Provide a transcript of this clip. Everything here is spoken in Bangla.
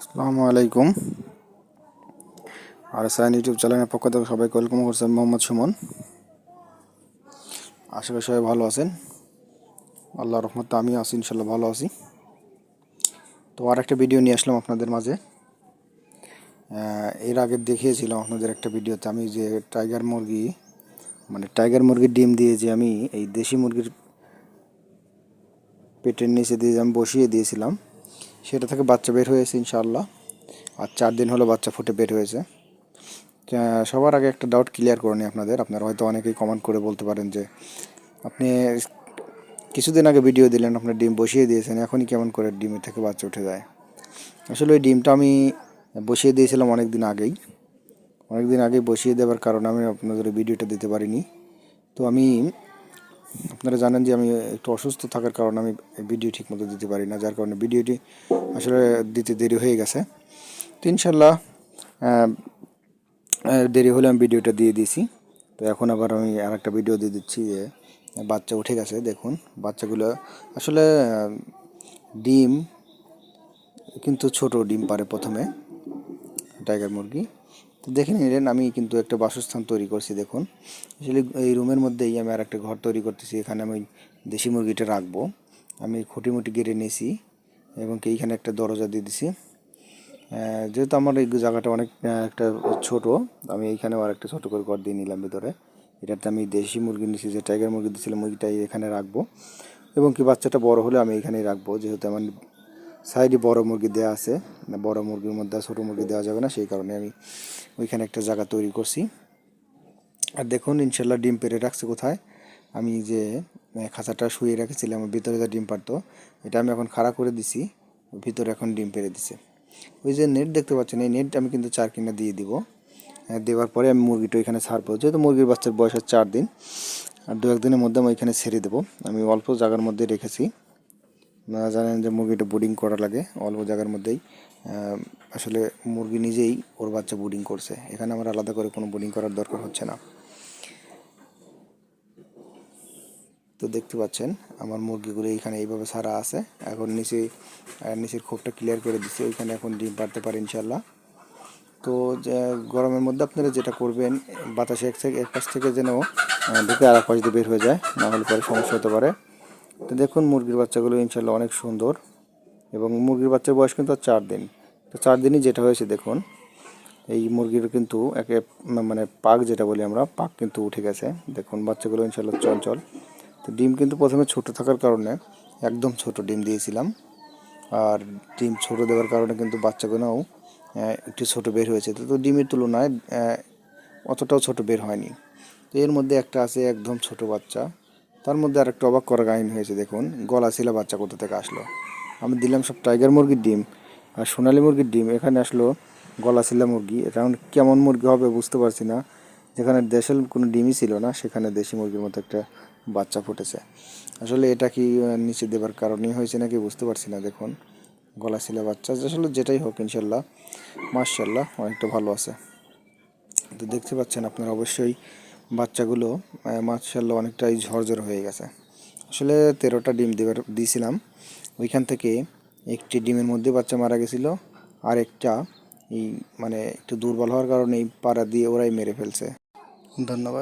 আসসালামু আলাইকুম। আর সাইন ইউটিউব চ্যানেলের পক্ষ থেকে সবাইকে ওয়েলকাম করছেন মোহাম্মদ সুমন। আশা করি সবাই ভালো আছেন। আল্লাহ রহমতে আমি আছি ইনশাল্লাহ ভালো আছি। তো আর একটা ভিডিও নিয়ে আসলাম আপনাদের মাঝে। এর আগে দেখিয়েছিলাম আপনাদের একটা ভিডিওতে, আমি যে টাইগার মুরগি মানে টাইগার মুরগির ডিম দিয়ে যে আমি এই দেশি মুরগির পেটের নিচে দিয়ে আমি বসিয়ে দিয়েছিলাম সেটা থেকে বাচ্চা বের হয়েছে ইনশাআল্লাহ। আর চার দিন হলো বাচ্চা ফুটে বের হয়েছে। সবার আগে একটা ডাউট ক্লিয়ার করে নিই আপনাদের। আপনারা হয়তো অনেকেই কমেন্ট করে বলতে পারেন যে, আপনি কিছুদিন আগে ভিডিও দিলেন, আপনার ডিম বসিয়ে দিয়েছেন, এখনই কেমন করে ডিমের থেকে বাচ্চা উঠে যায়? আসলে ওই ডিমটা আমি বসিয়ে দিয়েছিলাম অনেক দিন আগেই। অনেক দিন আগেই বসিয়ে দেওয়ার কারণে আমি আপনাদের ভিডিওটা দিতে পারিনি। তো আমি আপনারা জানেন যে আমি একটু অসুস্থ থাকার কারণে আমি ভিডিও ঠিকমতো দিতে পারি না, যার কারণে ভিডিওটি আসলে দিতে দেরি হয়ে গেছে। তো ইনশাল্লাহ দেরি হলে আমি ভিডিওটা দিয়ে দিয়েছি। তো এখন আবার আমি আর একটা ভিডিও দিয়ে দিচ্ছি যে, বাচ্চা উঠে গেছে, দেখুন। বাচ্চাগুলো আসলে ডিম, কিন্তু ছোট ডিম পারে প্রথমে টাইগার মুরগি। তো দেখে নিলেন আমি কিন্তু একটা বাসস্থান তৈরি করছি, দেখুন। আসলে এই রুমের মধ্যেই আমি আর একটা ঘর তৈরি করতেছি, এখানে আমি দেশি মুরগিটা রাখব। আমি খুঁটিমুটি গেড়ে নিয়েছি এবং এইখানে একটা দরজা দিয়ে দিছি। যেহেতু আমার এই জায়গাটা অনেক একটা ছোট, আমি এইখানে আর একটা ছোট করে ঘর দিয়ে নিলাম ভিতরে। এটাতে আমি দেশি মুরগি নিয়েছি, যে টাইগার মুরগি দিয়েছিলাম মুরগিটা এখানে রাখব। এবং কি বাচ্চাটা বড় হলে আমি এখানেই রাখব, যেহেতু আমার সাইডে বড় মুরগি দেওয়া আছে। বড় মুরগির মধ্যে ছোটো মুরগি দেওয়া যাবে না, সেই কারণে আমি ওইখানে একটা জায়গা তৈরি করছি। আর দেখুন, ইনশাল্লাহ ডিম পেড়ে রাখছে কোথায়? আমি যে খাঁচাটা শুয়ে রেখেছিলাম ভিতরে যা ডিম পারতো এটা আমি এখন খাড়া করে দিছি ভিতরে এখন ডিম পেরে দিছে। ওই যে নেট দেখতে পাচ্ছেন, এই নেট আমি কিন্তু চার কিনা দিয়ে দিব। দেওয়ার পরে আমি মুরগিটা ওইখানে ছাড়বো। যেহেতু মুরগির বাচ্চার বয়স চার দিন, আর দু একদিনের মধ্যে আমি ওইখানে ছেড়ে দেবো। আমি অল্প জায়গার মধ্যে রেখেছি। আপনারা জানেন যে মুরগিটা বুডিং করা লাগে, অল্প জায়গার মধ্যেই। আসলে মুরগি নিজেই ওর বাচ্চা বুডিং করছে। এখানে আমার আলাদা করে কোনো বুডিং করার দরকার হচ্ছে না। তো দেখতে পাচ্ছেন, আমার মুরগিগুলো এইখানে এইভাবে সারা আছে। এখন নিচে নিচের খোপটা ক্লিয়ার করে দিচ্ছে ওইখানে এখন ডিম পারতে পারে ইনশাল্লাহ তো গরমের মধ্যে আপনারা যেটা করবেন, বাতাসে এক এক পাশ থেকে যেন ঢুকে আর এক পাশ দিয়ে বের হয়ে যায়, না হলে পরে সমস্যা হতে পারে। তো দেখুন মুরগির বাচ্চাগুলো ইনশাল্লাহ অনেক সুন্দর এবং মুরগির বাচ্চার বয়স কিন্তু চার দিন। তো চার দিনই যেটা হয়েছে দেখুন, এই মুরগির কিন্তু একে মানে পাক যেটা বলি আমরা, পাক কিন্তু উঠে গেছে। দেখুন বাচ্চাগুলো ইনশাল্লাহ চঞ্চল। তো ডিম কিন্তু প্রথমে ছোট থাকার কারণে একদম ছোট ডিম দিয়েছিলাম। আর ডিম ছোট দেওয়ার কারণে কিন্তু বাচ্চাগুলোও একটু ছোট বের হয়েছে। তো ডিমের তুলনায় অতটাও ছোট বের হয়নি। তো এর মধ্যে একটা আছে একদম ছোট বাচ্চা। তার মধ্যে আর একটা অবাক করা কাহিনী হয়েছে, দেখুন। গলা ছিল বাচ্চা কোথা থেকে আসলো? আমি দিলাম সব টাইগার মুরগির ডিম আর সোনালি মুরগির ডিম। এখানে আসলো গলা ছিল মুরগি। এখন কেমন মুরগি হবে বুঝতে পারছি না। যেখানে দেশের কোনো ডিমই ছিল না, সেখানে দেশি মুরগির মতো একটা বাচ্চা ফুটেছে। আসলে এটা কি নিচে দেবার কারণেই হয়েছে নাকি বুঝতে পারছি না, দেখুন। গলা ছিল বাচ্চা, আসলে যেটাই হোক, ইনশাল্লাহ। মার্শাল্লাহ অনেকটা ভালো আছে। তো দেখতে পাচ্ছেন আপনারা অবশ্যই বাচ্চাগুলো মার্শাল্লাহ অনেকটাই ঝরঝর হয়ে গেছে। আসলে তেরোটা ডিম দেবার দিয়েছিলাম ওইখান থেকে একটি ডিমের মধ্যে বাচ্চা মারা গেছিল আর একটা এই মানে একটু দুর্বল হওয়ার কারণে এই পাড়া দিয়ে ওরাই মেরে ফেলছে। ধন্যবাদ।